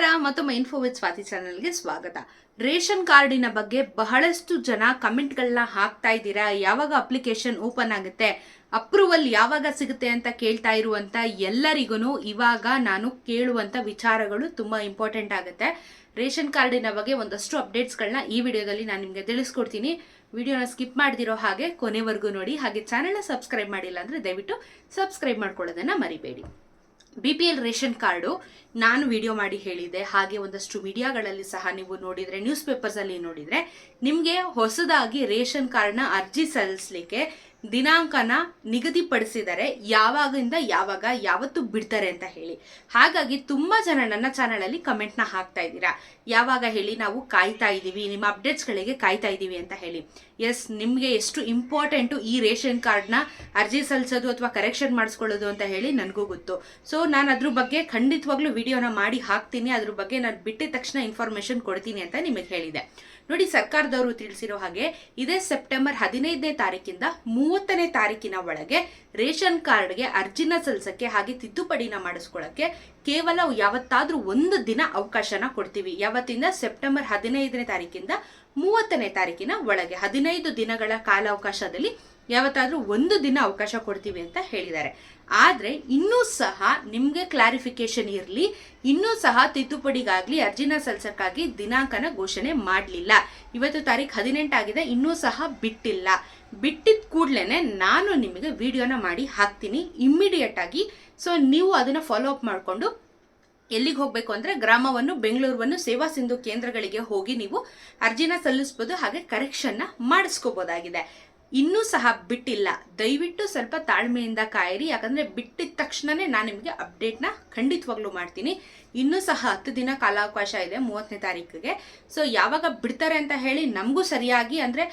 ನಮಸ್ಕಾರ ಮತ್ತೊಮ್ಮೆ info with Swati ಚಾನಲ್ಗೆ ಸ್ವಾಗತ. ರೇಷನ್ ಕಾರ್ಡಿನ ಬಗ್ಗೆ ಬಹಳಷ್ಟು ಜನ ಕಮೆಂಟ್ಗಳನ್ನ ಹಾಕ್ತಾ ಇದ್ದೀರಾ? ಯಾವಾಗ ಅಪ್ಲಿಕೇಶನ್ ಓಪನ್ ಆಗುತ್ತೆ? ಅಪ್ರೂವಲ್ ಯಾವಾಗ ಸಿಗುತ್ತೆ ಅಂತ ಕೇಳ್ತಾ ಇರುವಂತ ಎಲ್ಲರಿಗೂ ಇವಾಗ ನಾನು ಕೇಳುವಂತ ವಿಚಾರಗಳು ತುಂಬಾ ಇಂಪಾರ್ಟೆಂಟ್ ಆಗುತ್ತೆ. ರೇಷನ್ ಕಾರ್ಡಿನ ಬಗ್ಗೆ ಒಂದಷ್ಟು ಅಪ್ಡೇಟ್ಸ್ಗಳನ್ನ ಈ ವಿಡಿಯೋದಲ್ಲಿ ನಾನು ನಿಮಗೆ ತಿಳಿಸ್ಕೊಡ್ತೀನಿ. ವಿಡಿಯೋನ ಸ್ಕಿಪ್ ಮಾಡ್ದಿರೋ ಹಾಗೆ ಕೊನೆವರೆಗೂ ನೋಡಿ. ಹಾಗೆ ಚಾನೆಲ್ನ ಸಬ್ಸ್ಕ್ರೈಬ್ ಮಾಡಿಲ್ಲ ಅಂದ್ರೆ ದಯವಿಟ್ಟು ಸಬ್ಸ್ಕ್ರೈಬ್ ಮಾಡ್ಕೊಳ್ಳೋದನ್ನು ಮರಿಬೇಡಿ. B P L ration card ನಾನು ವಿಡಿಯೋ ಮಾಡಿ ಹೇಳಿದೆ ಹಾಗೆ ಒಂದಷ್ಟು ಮೀಡಿಯಾಗಳಲ್ಲಿ ಸಹ ನೀವು ನೋಡಿದರೆ, ನ್ಯೂಸ್ ಪೇಪರ್ಸಲ್ಲಿ ನೋಡಿದರೆ, ನಿಮಗೆ ಹೊಸದಾಗಿ ರೇಷನ್ ಕಾರ್ಡ್ನ ಅರ್ಜಿ ಸಲ್ಲಿಸಲಿಕ್ಕೆ ದಿನಾಂಕನ ನಿಗದಿಪಡಿಸಿದರೆ ಯಾವಾಗಿಂದ ಯಾವಾಗ ಯಾವತ್ತು ಬಿಡ್ತಾರೆ ಅಂತ ಹೇಳಿ. ಹಾಗಾಗಿ ತುಂಬಾ ಜನ ನನ್ನ ಚಾನಲಲ್ಲಿ ಕಮೆಂಟ್ನ ಹಾಕ್ತಾ ಇದ್ದೀರಾ. ಯಾವಾಗ ಹೇಳಿ ನಾವು ಕಾಯ್ತಾ ಇದ್ದೀವಿ, ನಿಮ್ಮ ಅಪ್ಡೇಟ್ಸ್ಗಳಿಗೆ ಕಾಯ್ತಾ ಇದ್ದೀವಿ ಅಂತ ಹೇಳಿ. ಎಸ್ ನಿಮಗೆ ಎಷ್ಟು ಇಂಪಾರ್ಟೆಂಟು ಈ ರೇಷನ್ ಕಾರ್ಡ್ನ ಅರ್ಜಿ ಸಲ್ಲಿಸೋದು ಅಥವಾ ಕರೆಕ್ಷನ್ ಮಾಡಿಸ್ಕೊಳ್ಳೋದು ಅಂತ ಹೇಳಿ ನನಗೂ ಗೊತ್ತು. ಸೊ ನಾನು ಅದ್ರ ಬಗ್ಗೆ ಖಂಡಿತವಾಗ್ಲೂ ವಿಡಿಯೋನ ಮಾಡಿ ಹಾಕ್ತೀನಿ. ಅದ್ರ ಬಗ್ಗೆ ನಾನು ಬಿಟ್ಟಿದ ತಕ್ಷಣ ಇನ್ಫಾರ್ಮೇಷನ್ ಕೊಡ್ತೀನಿ ಅಂತ ನಿಮಗೆ ಹೇಳಿದೆ. ನೋಡಿ ಸರ್ಕಾರದವರು ತಿಳಿಸಿರೋ ಹಾಗೆ ಇದೇ ಸೆಪ್ಟೆಂಬರ್ ಹದಿನೈದನೇ ತಾರೀಕಿಂದ ಮೂವತ್ತನೇ ತಾರೀಕಿನ ಒಳಗೆ ರೇಷನ್ ಕಾರ್ಡ್ಗೆ ಅರ್ಜಿನ ಸಲ್ಲಿಸಕ್ಕೆ ಹಾಗೆ ತಿದ್ದುಪಡಿನ ಮಾಡಿಸ್ಕೊಳ್ಳಕ್ಕೆ ಕೇವಲ ಯಾವತ್ತಾದ್ರೂ ಒಂದು ದಿನ ಅವಕಾಶನ ಕೊಡ್ತೀವಿ. ಯಾವತ್ತಿಂದ? ಸೆಪ್ಟೆಂಬರ್ ಹದಿನೈದನೇ ತಾರೀಕಿಂದ ಮೂವತ್ತನೇ ತಾರೀಕಿನ ಒಳಗೆ ಹದಿನೈದು ದಿನಗಳ ಕಾಲಾವಕಾಶದಲ್ಲಿ ಯಾವತ್ತಾದ್ರೂ ಒಂದು ದಿನ ಅವಕಾಶ ಕೊಡ್ತೀವಿ ಅಂತ ಹೇಳಿದ್ದಾರೆ. ಆದ್ರೆ ಇನ್ನೂ ಸಹ ನಿಮಗೆ ಕ್ಲಾರಿಫಿಕೇಶನ್ ಇರಲಿ, ಇನ್ನೂ ಸಹ ತಿದ್ದುಪಡಿಗಾಗಲಿ ಅರ್ಜಿನ ಸಲ್ಸಕ್ಕಾಗಿ ದಿನಾಂಕನ ಘೋಷಣೆ ಮಾಡಲಿಲ್ಲ. ಇವತ್ತು ತಾರೀಕು ಹದಿನೆಂಟಾಗಿದೆ ಇನ್ನೂ ಸಹ ಬಿಟ್ಟಿಲ್ಲ. ಬಿಟ್ಟಿದ ಕೂಡಲೇ ನಾನು ನಿಮಗೆ ವಿಡಿಯೋನ ಮಾಡಿ ಹಾಕ್ತೀನಿ ಇಮ್ಮಿಡಿಯೇಟ್ ಆಗಿ. ಸೊ ನೀವು ಅದನ್ನ ಫಾಲೋ ಅಪ್ ಮಾಡಿಕೊಂಡು ಎಲ್ಲಿಗೆ ಹೋಗಬೇಕು ಅಂದರೆ ಗ್ರಾಮವನ್ನು ಬೆಂಗಳೂರನ್ನು ಸೇವಾ ಸಿಂಧು ಕೇಂದ್ರಗಳಿಗೆ ಹೋಗಿ ನೀವು ಅರ್ಜಿನ ಸಲ್ಲಿಸ್ಬೋದು, ಹಾಗೆ ಕರೆಕ್ಷನ್ನ ಮಾಡಿಸ್ಕೋಬೋದಾಗಿದೆ. ಇನ್ನೂ ಸಹ ಬಿಟ್ಟಿಲ್ಲ. ದಯವಿಟ್ಟು ಸ್ವಲ್ಪ ತಾಳ್ಮೆಯಿಂದ ಕಾಯಿರಿ. ಯಾಕಂದ್ರೆ ಬಿಟ್ಟಿದ ತಕ್ಷಣನೇ ನಾನು ನಿಮಗೆ ಅಪ್ಡೇಟ್ನ ಖಂಡಿತವಾಗ್ಲೂ ಮಾಡ್ತೀನಿ. ಇನ್ನೂ ಸಹ ಹತ್ತು ದಿನ ಕಾಲಾವಕಾಶ ಇದೆ ಮೂವತ್ತನೇ ತಾರೀಕಿಗೆ. ಸೊ ಯಾವಾಗ ಬಿಡ್ತಾರೆ ಅಂತ ಹೇಳಿ ನಮಗೂ ಸರಿಯಾಗಿ ಅಂದ್ರೆ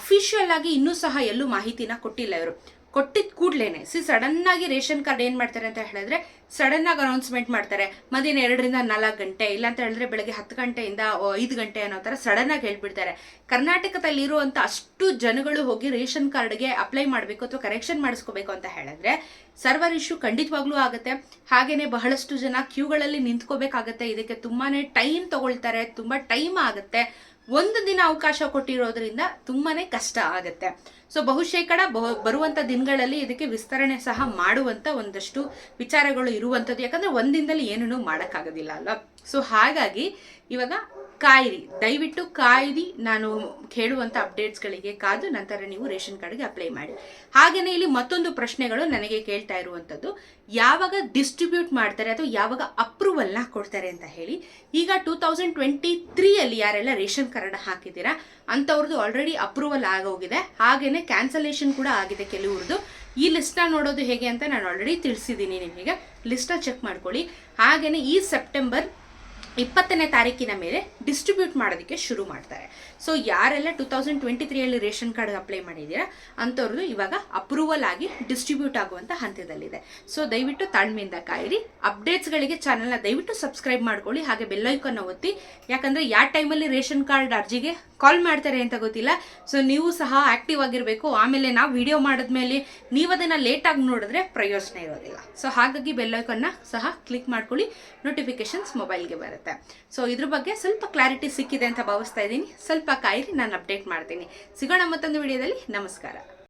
ಅಫಿಷಿಯಲ್ ಆಗಿ ಇನ್ನೂ ಸಹ ಎಲ್ಲೂ ಮಾಹಿತಿನ ಕೊಟ್ಟಿಲ್ಲ ಇವರು. ಕೊಟ್ಟಿದ್ ಕೂಡ್ಲೇನೆ. ಸಿ ಸಡನ್ನಾಗಿ ರೇಷನ್ ಕಾರ್ಡ್ ಏನು ಮಾಡ್ತಾರೆ ಅಂತ ಹೇಳಿದ್ರೆ, ಸಡನ್ನಾಗಿ ಅನೌನ್ಸ್ಮೆಂಟ್ ಮಾಡ್ತಾರೆ. ಮಧ್ಯಾಹ್ನ ಎರಡರಿಂದ ನಾಲ್ಕು ಗಂಟೆ ಇಲ್ಲ ಅಂತ ಹೇಳಿದ್ರೆ ಬೆಳಗ್ಗೆ ಹತ್ತು ಗಂಟೆಯಿಂದ ಐದು ಗಂಟೆ ಅನ್ನೋ ಥರ ಸಡನ್ನಾಗಿ ಹೇಳ್ಬಿಡ್ತಾರೆ. ಕರ್ನಾಟಕದಲ್ಲಿ ಇರುವಂತ ಅಷ್ಟು ಜನಗಳು ಹೋಗಿ ರೇಷನ್ ಕಾರ್ಡ್ಗೆ ಅಪ್ಲೈ ಮಾಡಬೇಕು ಅಥವಾ ಕರೆಕ್ಷನ್ ಮಾಡಿಸ್ಕೋಬೇಕು ಅಂತ ಹೇಳಿದ್ರೆ ಸರ್ವರ್ ಇಶ್ಯೂ ಖಂಡಿತವಾಗ್ಲೂ ಆಗುತ್ತೆ. ಹಾಗೇನೆ ಬಹಳಷ್ಟು ಜನ ಕ್ಯೂಗಳಲ್ಲಿ ನಿಂತ್ಕೋಬೇಕಾಗತ್ತೆ. ಇದಕ್ಕೆ ತುಂಬಾ ಟೈಮ್ ತಗೊಳ್ತಾರೆ. ತುಂಬ ಟೈಮ್ ಆಗುತ್ತೆ. ಒಂದು ದಿನ ಅವಕಾಶ ಕೊಟ್ಟಿರೋದ್ರಿಂದ ತುಂಬಾನೇ ಕಷ್ಟ ಆಗುತ್ತೆ. ಸೊ ಬಹುಶೇಕಡ ಬರುವಂತ ದಿನಗಳಲ್ಲಿ ಇದಕ್ಕೆ ವಿಸ್ತರಣೆ ಸಹ ಮಾಡುವಂತ ಒಂದಷ್ಟು ವಿಚಾರಗಳು ಇರುವಂತದ್ದು ಯಾಕಂದ್ರೆ ಒಂದಿನದಲ್ಲಿ ಏನೂ ಮಾಡೋಕ್ಕಾಗೋದಿಲ್ಲ ಅಲ್ವಾ? ಸೊ ಹಾಗಾಗಿ ಇವಾಗ ಕಾಯಿರಿ. ದಯವಿಟ್ಟು ಕಾಯಿರಿ. ನಾನು ಕೇಳುವಂತ ಅಪ್ಡೇಟ್ಸ್ಗಳಿಗೆ ಕಾದು, ನಂತರ ನೀವು ರೇಷನ್ ಕಾರ್ಡ್ಗೆ ಅಪ್ಲೈ ಮಾಡಿ. ಹಾಗೆಯೇ ಇಲ್ಲಿ ಮತ್ತೊಂದು ಪ್ರಶ್ನೆಗಳು ನನಗೆ ಕೇಳ್ತಾ ಇರುವಂಥದ್ದು ಯಾವಾಗ ಡಿಸ್ಟ್ರಿಬ್ಯೂಟ್ ಮಾಡ್ತಾರೆ ಅಥವಾ ಯಾವಾಗ ಅಪ್ರೂವಲ್ನ ಕೊಡ್ತಾರೆ ಅಂತ ಹೇಳಿ. ಈಗ ಟೂ ತೌಸಂಡ್ ಟ್ವೆಂಟಿ ತ್ರೀಯಲ್ಲಿ ಯಾರೆಲ್ಲ ರೇಷನ್ ಕಾರ್ಡ್ ಹಾಕಿದ್ದೀರಾ ಅಂಥವ್ರದ್ದು ಆಲ್ರೆಡಿ ಅಪ್ರೂವಲ್ ಆಗೋಗಿದೆ ಹಾಗೆಯೇ ಕ್ಯಾನ್ಸಲೇಷನ್ ಕೂಡ ಆಗಿದೆ ಕೆಲವ್ರದ್ದು ಈ ಲಿಸ್ಟ್ನ ನೋಡೋದು ಹೇಗೆ ಅಂತ ನಾನು ಆಲ್ರೆಡಿ ತಿಳಿಸಿದ್ದೀನಿ ನಿಮಗೆ. ಲಿಸ್ಟ್ನ ಚೆಕ್ ಮಾಡ್ಕೊಳ್ಳಿ. ಹಾಗೆಯೇ ಈ ಸೆಪ್ಟೆಂಬರ್ ಇಪ್ಪತ್ತನೇ ತಾರೀಕಿನ ಮೇಲೆ ಡಿಸ್ಟ್ರಿಬ್ಯೂಟ್ ಮಾಡೋದಕ್ಕೆ ಶುರು ಮಾಡ್ತಾರೆ. ಸೊ ಯಾರೆಲ್ಲ ಟೂ ತೌಸಂಡ್ ಟ್ವೆಂಟಿ ತ್ರೀಯಲ್ಲಿ ರೇಷನ್ ಕಾರ್ಡ್ ಅಪ್ಲೈ ಮಾಡಿದ್ದೀರಾ, ಅಂಥವ್ರದ್ದು ಇವಾಗ ಅಪ್ರೂವಲ್ ಆಗಿ ಡಿಸ್ಟ್ರಿಬ್ಯೂಟ್ ಆಗುವಂಥ ಹಂತದಲ್ಲಿದೆ. ಸೊ ದಯವಿಟ್ಟು ತಾಳ್ಮೆಯಿಂದ ಕಾಯಿರಿ. ಅಪ್ಡೇಟ್ಸ್ಗಳಿಗೆ ಚಾನಲ್ನ ದಯವಿಟ್ಟು ಸಬ್ಸ್ಕ್ರೈಬ್ ಮಾಡ್ಕೊಳ್ಳಿ. ಹಾಗೆ ಬೆಲ್ಲೈಕನ್ನು ಒತ್ತಿ. ಯಾಕಂದರೆ, ಯಾವ ಟೈಮಲ್ಲಿ ರೇಷನ್ ಕಾರ್ಡ್ ಅರ್ಜಿಗೆ ಕಾಲ್ ಮಾಡ್ತಾರೆ ಅಂತ ಗೊತ್ತಿಲ್ಲ. ಸೊ ನೀವು ಸಹ ಆಕ್ಟಿವ್ ಆಗಿರಬೇಕು. ಆಮೇಲೆ ನಾವು ವಿಡಿಯೋ ಮಾಡಿದ್ಮೇಲೆ ನೀವು ಅದನ್ನು ಲೇಟಾಗಿ ನೋಡಿದ್ರೆ ಪ್ರಯೋಜನ ಇರೋದಿಲ್ಲ. ಸೊ ಹಾಗಾಗಿ ಬೆಲ್ಲೈಕನ್ನ ಸಹ ಕ್ಲಿಕ್ ಮಾಡ್ಕೊಳ್ಳಿ. ನೋಟಿಫಿಕೇಶನ್ಸ್ ಮೊಬೈಲ್ಗೆ ಬರುತ್ತೆ. ಸೊ ಇದ್ರ ಬಗ್ಗೆ ಸ್ವಲ್ಪ ಕ್ಲಾರಿಟಿ ಸಿಕ್ಕಿದೆ ಅಂತ ಭಾವಿಸ್ತಾ ಇದ್ದೀನಿ. ಸ್ವಲ್ಪ ಕಾಯಿರಿ, ನಾನು ಅಪ್ಡೇಟ್ ಮಾಡ್ತೀನಿ. ಸಿಗೋಣ ಮತ್ತೊಂದು ವಿಡಿಯೋದಲ್ಲಿ ನಮಸ್ಕಾರ.